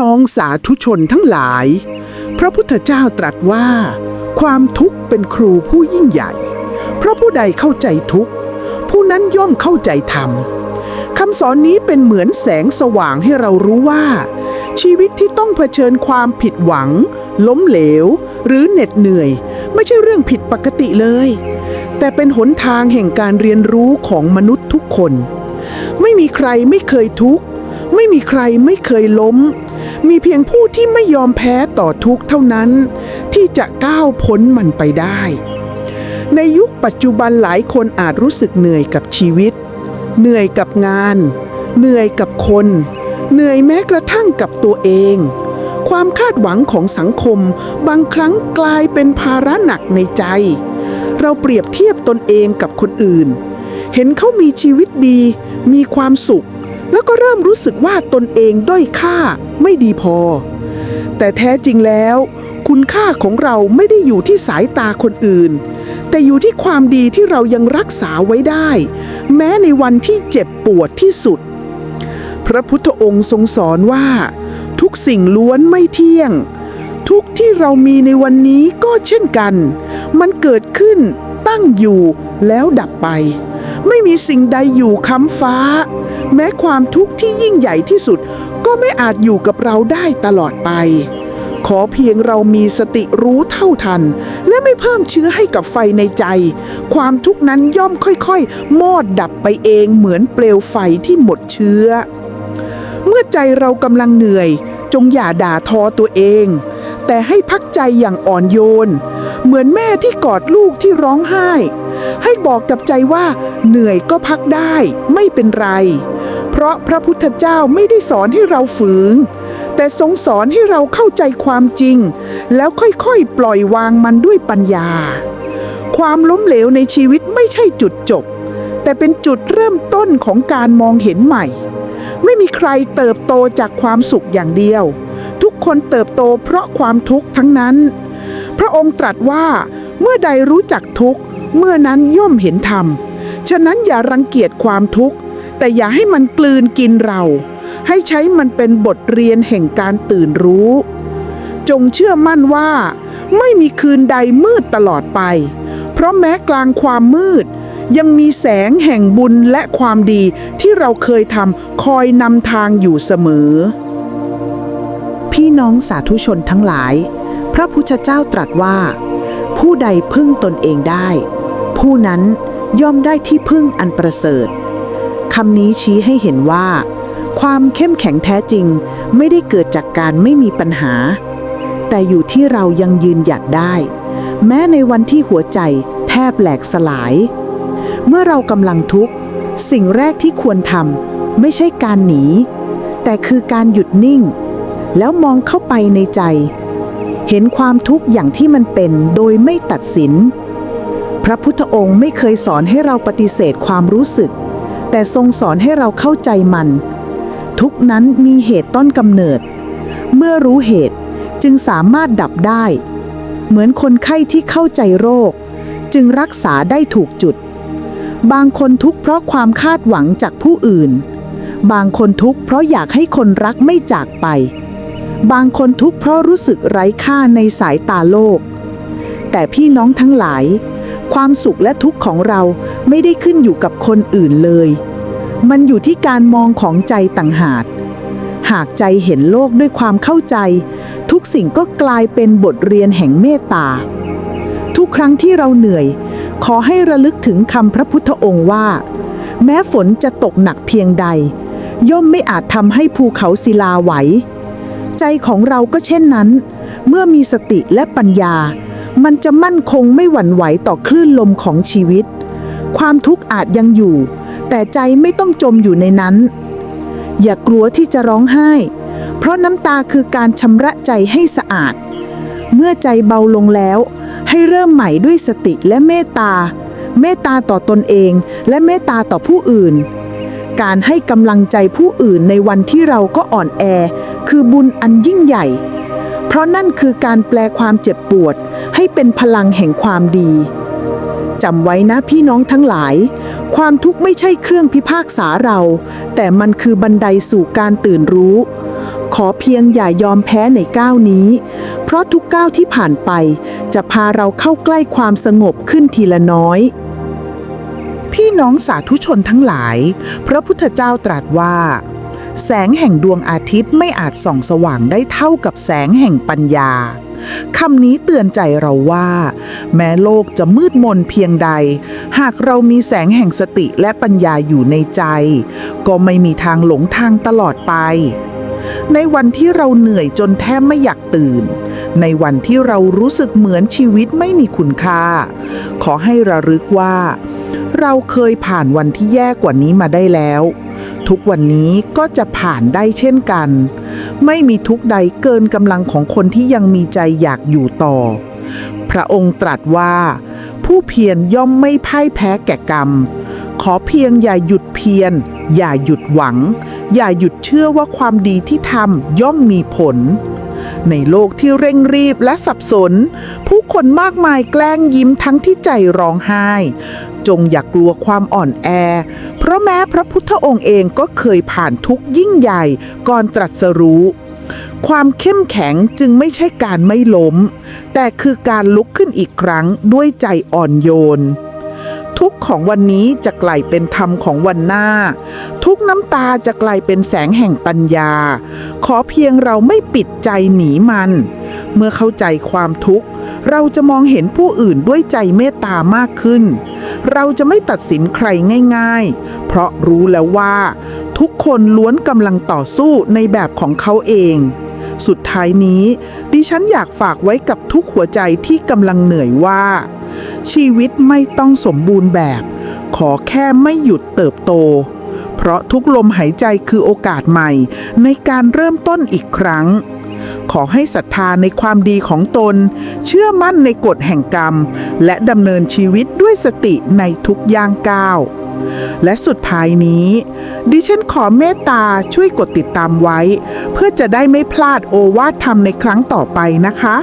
น้องสาธุชนทั้งหลาย พระพุทธเจ้าตรัสว่า ความทุกข์เป็นครูผู้ยิ่งใหญ่ เพราะผู้ใดเข้าใจทุกข์ ผู้นั้นย่อมเข้าใจธรรมคำสอนนี้เป็นเหมือนแสงสว่างให้เรารู้ว่า ชีวิตที่ต้องเผชิญความผิดหวัง ล้มเหลว หรือเหน็ดเหนื่อย ไม่ใช่เรื่องผิดปกติเลย แต่เป็นหนทางแห่งการเรียนรู้ของมนุษย์ทุกคน ไม่มีใครไม่เคยทุกข์ ไม่มีใครไม่เคยล้ม มีเพียงผู้ที่ไม่ยอมแพ้ต่อทุกข์เท่านั้น ที่จะก้าวพ้นมันไปได้ ในยุคปัจจุบันหลายคนอาจรู้สึกเหนื่อยกับชีวิต เหนื่อยกับงาน เหนื่อยกับคน เหนื่อยแม้กระทั่งกับตัวเอง ความคาดหวังของสังคม บางครั้งกลายเป็นภาระหนักในใจ เราเปรียบเทียบตนเองกับคนอื่น เห็นเขามีชีวิตดี มีความสุข แล้วก็เริ่มรู้สึกว่าตนเองด้อยค่าไม่ดีพอ แต่แท้จริงแล้ว คุณค่าของเราไม่ได้อยู่ที่สายตาคนอื่น แต่อยู่ที่ความดีที่เรายังรักษาไว้ได้ แม้ในวันที่เจ็บปวดที่สุด พระพุทธองค์ทรงสอนว่า ทุกสิ่งล้วนไม่เที่ยง ทุกที่เรามีในวันนี้ก็เช่นกัน มันเกิดขึ้นตั้งอยู่แล้วดับไป ไม่มีสิ่งใดอยู่ค้ำฟ้า แม้ความทุกข์ที่ยิ่งใหญ่ที่สุด ก็ไม่อาจอยู่กับเราได้ตลอดไป ขอเพียงเรามีสติรู้เท่าทัน และไม่เพิ่มเชื้อให้กับไฟในใจ ความทุกข์นั้นย่อมค่อยๆ มอดดับไปเองเหมือนเปลวไฟที่หมดเชื้อ เมื่อใจเรากำลังเหนื่อย จงอย่าด่าทอตัวเอง แต่ให้พักใจอย่างอ่อนโยน เหมือนแม่ที่กอดลูกที่ร้องไห้ ให้บอกกับใจว่าเหนื่อยก็พักได้ไม่เป็นไร เพราะพระพุทธเจ้าไม่ได้สอนให้เราฝืน แต่ทรงสอนให้เราเข้าใจความจริง แล้วค่อยๆ ปล่อยวางมันด้วยปัญญา ความล้มเหลวในชีวิตไม่ใช่จุดจบ แต่เป็นจุดเริ่มต้นของการมองเห็นใหม่ ไม่มีใครเติบโตจากความสุขอย่างเดียว ทุกคนเติบโตเพราะความทุกข์ทั้งนั้น พระองค์ตรัสว่าเมื่อใดรู้จักทุกข์ เมื่อนั้นย่อมเห็นธรรม ฉะนั้นอย่ารังเกียจความทุกข์ แต่อย่าให้มันกลืนกินเรา ให้ใช้มันเป็นบทเรียนแห่งการตื่นรู้ จงเชื่อมั่นว่า ไม่มีคืนใดมืดตลอดไป เพราะแม้กลางความมืด ยังมีแสงแห่งบุญและความดีที่เราเคยทำคอยนำทางอยู่เสมอ พี่น้องสาธุชนทั้งหลาย พระพุทธเจ้าตรัสว่า ผู้ใดพึ่งตนเองได้ ผู้นั้นย่อมได้ที่พึ่งอันประเสริฐคำนี้ชี้ให้เห็นว่า ความเข้มแข็งแท้จริงไม่ได้เกิดจากการไม่มีปัญหา แต่อยู่ที่เรายังยืนหยัดได้ แม้ในวันที่หัวใจแทบแหลกสลาย เมื่อเรากำลังทุกข์ สิ่งแรกที่ควรทำไม่ใช่การหนี แต่คือการหยุดนิ่ง แล้วมองเข้าไปในใจ เห็นความทุกข์อย่างที่มันเป็นโดยไม่ตัดสิน พระพุทธองค์ไม่เคยสอนให้เราปฏิเสธความรู้สึก แต่ทรงสอนให้เราเข้าใจมัน ทุกนั้นมีเหตุต้นกำเนิด เมื่อรู้เหตุจึงสามารถดับได้ เหมือนคนไข้ที่เข้าใจโรค จึงรักษาได้ถูกจุด บางคนทุกข์เพราะความคาดหวังจากผู้อื่น บางคนทุกข์เพราะอยากให้คนรักไม่จากไป บางคนทุกข์เพราะรู้สึกไร้ค่าในสายตาโลก แต่พี่น้องทั้งหลาย ความสุขและทุกข์ของเราไม่ได้ขึ้นอยู่กับคนอื่นเลย มันอยู่ที่การมองของใจต่างหากหากใจเห็นโลกด้วยความเข้าใจ ทุกสิ่งก็กลายเป็นบทเรียนแห่งเมตตา ทุกครั้งที่เราเหนื่อย ขอให้ระลึกถึงคำพระพุทธองค์ว่า แม้ฝนจะตกหนักเพียงใด ย่อมไม่อาจทำให้ภูเขาศิลาไหว ใจของเราก็เช่นนั้น เมื่อมีสติและปัญญา มันจะมั่นคงไม่หวั่นไหวต่อคลื่นลมของชีวิต ความทุกข์อาจยังอยู่ แต่ใจไม่ต้องจมอยู่ในนั้น อย่ากลัวที่จะร้องไห้ เพราะน้ำตาคือการชำระใจให้สะอาด เมื่อใจเบาลงแล้ว ให้เริ่มใหม่ด้วยสติและเมตตา เมตตาต่อตนเองและเมตตาต่อผู้อื่น การให้กำลังใจผู้อื่นในวันที่เราก็อ่อนแอ คือบุญอันยิ่งใหญ่ ราะนั่นคือการแปลความเจ็บปวดให้เป็นพลังแห่งความดีจำไว้นะพี่น้องทั้งหลาย ความทุกข์ไม่ใช่เครื่องพิพากษาเรา แต่มันคือบันไดสู่การตื่นรู้ ขอเพียงอย่ายอมแพ้ในก้าวนี้ เพราะทุกก้าวที่ผ่านไป จะพาเราเข้าใกล้ความสงบขึ้นทีละน้อย พี่น้องสาธุชนทั้งหลาย พระพุทธเจ้าตรัสว่า แสงแห่งดวงอาทิตย์ไม่อาจส่องสว่างได้เท่ากับแสงแห่งปัญญาคำนี้เตือนใจเราว่า แม้โลกจะมืดมนเพียงใด หากเรามีแสงแห่งสติและปัญญาอยู่ในใจ ก็ไม่มีทางหลงทางตลอดไป ในวันที่เราเหนื่อยจนแทบไม่อยากตื่น ในวันที่เรารู้สึกเหมือนชีวิตไม่มีคุณค่า ขอให้ระลึกว่า เราเคยผ่านวันที่แย่กว่านี้มาได้แล้ว ทุกวันนี้ก็จะผ่านได้เช่นกัน ไม่มีทุกข์ใดเกินกำลังของคนที่ยังมีใจอยากอยู่ต่อ พระองค์ตรัสว่า ผู้เพียรย่อมไม่พ่ายแพ้แก่กรรม ขอเพียงอย่าหยุดเพียร อย่าหยุดหวัง อย่าหยุดเชื่อว่าความดีที่ทำย่อมมีผล ในโลกที่เร่งรีบและสับสน ผู้คนมากมายแกล้งยิ้มทั้งที่ใจร้องไห้ จงอย่ากกลัวความอ่อนแอ เพราะแม้พระพุทธองค์เองก็เคยผ่านทุกยิ่งใหญ่ก่อนตรัสรู้ความเข้มแข็งจึงไม่ใช่การไม่ล้ม แต่คือการลุกขึ้นอีกครั้งด้วยใจอ่อนโยน ของวันนี้จะกลายเป็นธรรมของวันหน้า ทุกน้ำตาจะกลายเป็นแสงแห่งปัญญา ขอเพียงเราไม่ปิดใจหนีมัน เมื่อเข้าใจความทุกข์ เราจะมองเห็นผู้อื่นด้วยใจเมตตามากขึ้น เราจะไม่ตัดสินใครง่าย ๆ เพราะรู้แล้วว่า ทุกคนล้วนกำลังต่อสู้ในแบบของเขาเองสุดท้ายนี้ ดิฉันอยากฝากไว้กับทุกหัวใจที่กำลังเหนื่อยว่า ชีวิตไม่ต้องสมบูรณ์แบบ ขอแค่ไม่หยุดเติบโต เพราะทุกลมหายใจคือโอกาสใหม่ ในการเริ่มต้นอีกครั้ง ขอให้ศรัทธาในความดีของตน เชื่อมั่นในกฎแห่งกรรม และดำเนินชีวิตด้วยสติในทุกย่างก้าวและสุดท้ายนี้ ดิฉันขอเมตตาช่วยกดติดตามไว้ เพื่อจะได้ไม่พลาดโอวาทธรรมในครั้งต่อไปนะคะ